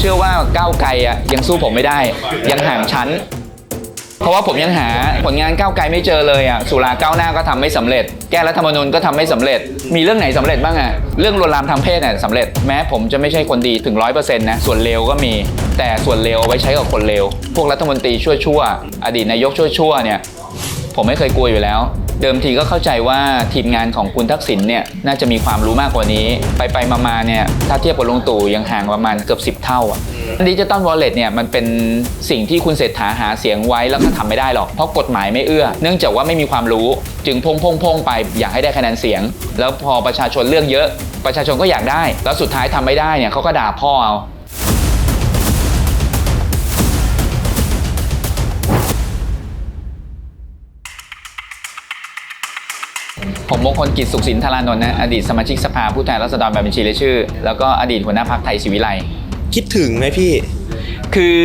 เชื่อว่าก้าวไกลอะยังสู้ผมไม่ได้ ยังห่างชั้น เพราะว่าผมยังหาผลงานก้าวไกลไม่เจอเลยอะสุราก้าวหน้าก็ทำไม่สำเร็จ แก้รัฐธรรมนูญก็ทำไม่สำเร็จ มีเรื่องไหนสำเร็จบ้างอะเรื่องลวนลามทางเพศเนี่ยสำเร็จแม้ผมจะไม่ใช่คนดีถึงร้อยเปอร์เซ็นต์นะส่วนเลวก็มี แต่ส่วนเลวเอาไว้ใช้กับคนเลวพวกรัฐมนตรีชั่วๆอดีตนายกชั่วๆเนี่ยผมไม่เคยกลัวอยู่แล้ว เดิมทีก็เข้าใจว่าทีมงานของคุณทักษิณเนี่ยน่าจะมีความรู้มากกว่านี้ ไปไปมาๆเนี่ยถ้าเทียบกับลุงตู่ยังห่างประมาณเกือบ10 เท่าอะดิจิตอลวอลเล็ตเนี่ยมันเป็นสิ่งที่คุณเศรษฐาหาเสียงไว้แล้วก็ทำไม่ได้หรอก เพราะกฎหมายไม่เอื้อ เนื่องจากว่าไม่มีความรู้จึงพงพงพงไปอยากให้ได้คะแนนเสียง แล้วพอประชาชนเลือกเยอะ ประชาชนก็อยากได้ แล้วสุดท้ายทำไม่ได้เนี่ยเขาก็ด่าพ่อเอา ผมมงคลกิจสุขสินธารานนท์นะอดีตสมาชิกสภาผู้แทนราษฎรแบบบัญชีรายชื่อ แล้วก็อดีตหัวหน้าพรรคไทยศิวิไลย์คิดถึงไหมพี่ คือ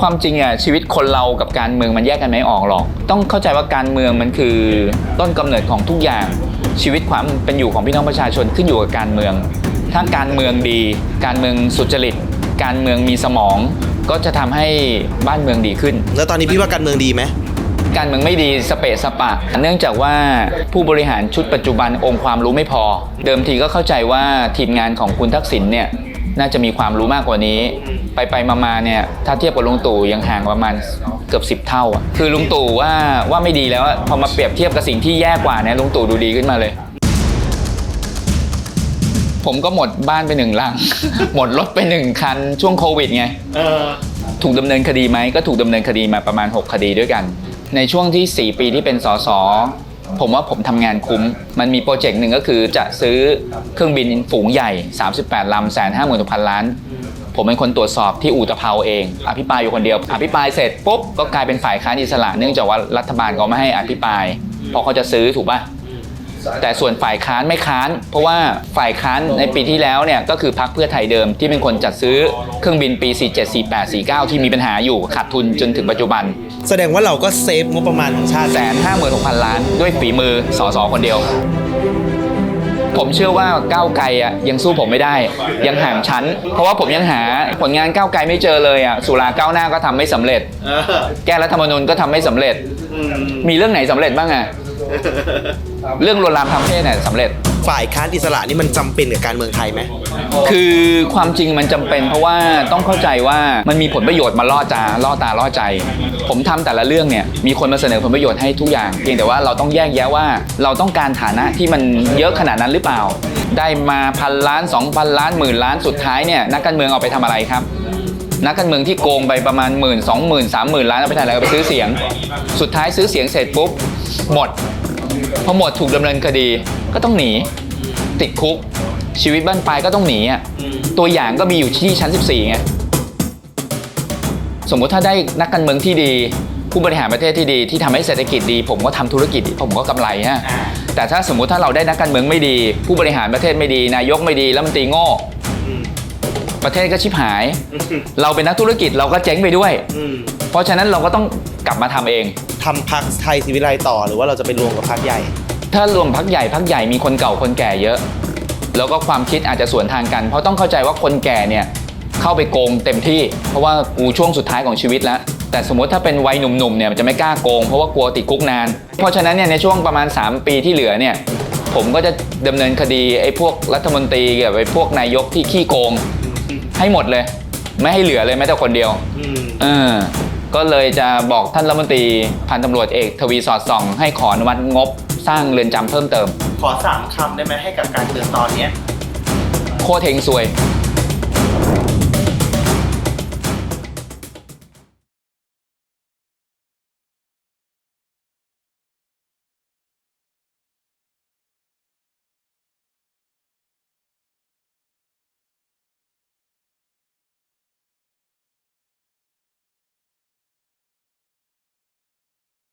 ความจริงอะชีวิตคนเรากับการเมืองมันแยกกันไม่ออกหรอก ต้องเข้าใจว่าการเมืองมันคือต้นกำเนิดของทุกอย่าง ชีวิตความเป็นอยู่ของพี่น้องประชาชนขึ้นอยู่กับการเมือง ถ้าการเมืองดี การเมืองสุจริต การเมืองมีสมอง ก็จะทำให้บ้านเมืองดีขึ้น แล้วตอนนี้พี่ว่าการเมืองดีไหม การเมืองไม่ดีสเปะสปะ เนื่องจากว่าผู้บริหารชุดปัจจุบันองค์ความรู้ไม่พอ เดิมทีก็เข้าใจว่าทีมงานของคุณทักษิณเนี่ยน่าจะมีความรู้มากกว่านี้ ไปไปๆมาๆเนี่ยถ้าเทียบกับลุงตู่ยังห่างประมาณเกือบ 10 เท่าอะคือลุงตู่ว่าว่าไม่ดีแล้วอะพอมาเปรียบเทียบกับสิ่งที่แย่กว่าเนี่ยลุงตู่ดูดีขึ้นมาเลยผมก็หมดบ้านไปหนึ่งหลัง หมดรถไปหนึ่งคัน ช่วงโควิดไงถูกดำเนินคดีไหมก็ถูกดำเนินคดีมาประมาณ 6 คดีด้วยกัน ในช่วงที่ 4 ปีที่เป็นสสผมว่าผมทำงานคุ้ม มันมีโปรเจกต์หนึ่งก็คือจะซื้อเครื่องบินฝูงใหญ่ 38 ลำแสนห้าหมื่นพันล้าน ผมเป็นคนตรวจสอบที่อู่ตะเภาเอง อภิปรายอยู่คนเดียว อภิปรายเสร็จปุ๊บก็กลายเป็นฝ่ายค้านอิสระ เนื่องจากว่ารัฐบาลเขาไม่ให้อภิปรายเพราะเขาจะซื้อถูกป่ะ แต่ส่วนฝ่ายค้านไม่ค้าน เพราะว่าฝ่ายค้านในปีที่แล้วเนี่ยก็คือพรรคเพื่อไทยเดิมที่เป็นคนจัดซื้อเครื่องบินปี 47 48 49 ที่มีปัญหาอยู่ขาดทุนจนถึงปัจจุบัน แสดงว่าเราก็เซฟงบประมาณของชาติแสนห้าหมื่นหกพันล้านด้วยฝีมือสอสอคนเดียว ผมเชื่อว่าก้าวไกลอะยังสู้ผมไม่ได้ ยังห่างชั้น เพราะว่าผมยังหาผลงานก้าวไกลไม่เจอเลยอะสุราก้าวหน้าก็ทำไม่สำเร็จ แก้รัฐธรรมนูญก็ทำไม่สำเร็จ มีเรื่องไหนสำเร็จบ้างอะ เรื่องลวนลามทางเพศเนี่ยสำเร็จ ฝ่ายค้านอิสระนี่มันจำเป็นกับการเมืองไทยไหม คือความจริงมันจำเป็นเพราะว่าต้องเข้าใจว่ามันมีผลประโยชน์มาล่อตาล่อตาล่อใจ ผมทำแต่ละเรื่องเนี่ยมีคนมาเสนอผลประโยชน์ให้ทุกอย่างเพียงแต่ว่าเราต้องแยกแยะว่าเราต้องการฐานะที่มันเยอะขนาดนั้นหรือเปล่า ได้มาพันล้านสองพันล้านหมื่นล้านสุดท้ายเนี่ยนักการเมืองเอาไปทำอะไรครับ นักการเมืองที่โกงไปประมาณหมื่นสองหมื่นสามหมื่นล้านเอาไปทำอะไรเอาไปซื้อเสียง สุดท้ายซื้อเสียงเสร็จปุ๊บหมดพอหมดถูกดำเนินคดีก็ต้องหนี ติดคุกชีวิตบ้านปลายก็ต้องหนีอะตัวอย่างก็มีอยู่ที่ชั้น 14ไงสมมุติถ้าได้นักการเมืองที่ดี ผู้บริหารประเทศที่ดีที่ทำให้เศรษฐกิจดี ผมก็ทำธุรกิจผมก็กำไรฮะแต่ถ้าสมมุติถ้าเราได้นักการเมืองไม่ดี ผู้บริหารประเทศไม่ดี นายกไม่ดีแล้วมันตรีโง่ ประเทศก็ชิบหาย เราเป็นนักธุรกิจเราก็เจ๊งไปด้วย เพราะฉะนั้นเราก็ต้องกลับมาทำเอง ทำพักไทยศิวิไลต่อหรือว่าเราจะไปรวมกับพักใหญ่ ถ้ารวมพักใหญ่พักใหญ่มีคนเก่าคนแก่เยอะ แล้วก็ความคิดอาจจะสวนทางกัน เพราะต้องเข้าใจว่าคนแก่เนี่ยเข้าไปโกงเต็มที่ เพราะว่ากูช่วงสุดท้ายของชีวิตแล้ว แต่สมมติถ้าเป็นวัยหนุ่มๆเนี่ยมันจะไม่กล้าโกงเพราะว่ากลัวติดคุกนาน เพราะฉะนั้นเนี่ยในช่วงประมาณ 3 ปีที่เหลือเนี่ยผมก็จะดำเนินคดีไอ้พวกรัฐมนตรีกับไอ้พวกนายกที่ขี้โกง ให้หมดเลย ไม่ให้เหลือเลยแม้แต่คนเดียวเออก็เลยจะบอกท่านรัฐมนตรีพันตำรวจเอกทวีสอดส่อง ให้ขออนุมัติงบสร้างเรือนจำเพิ่มเติม ขอสามคำได้ไหมให้กับการเมืองตอนเนี้ยโคตรเฮงซวย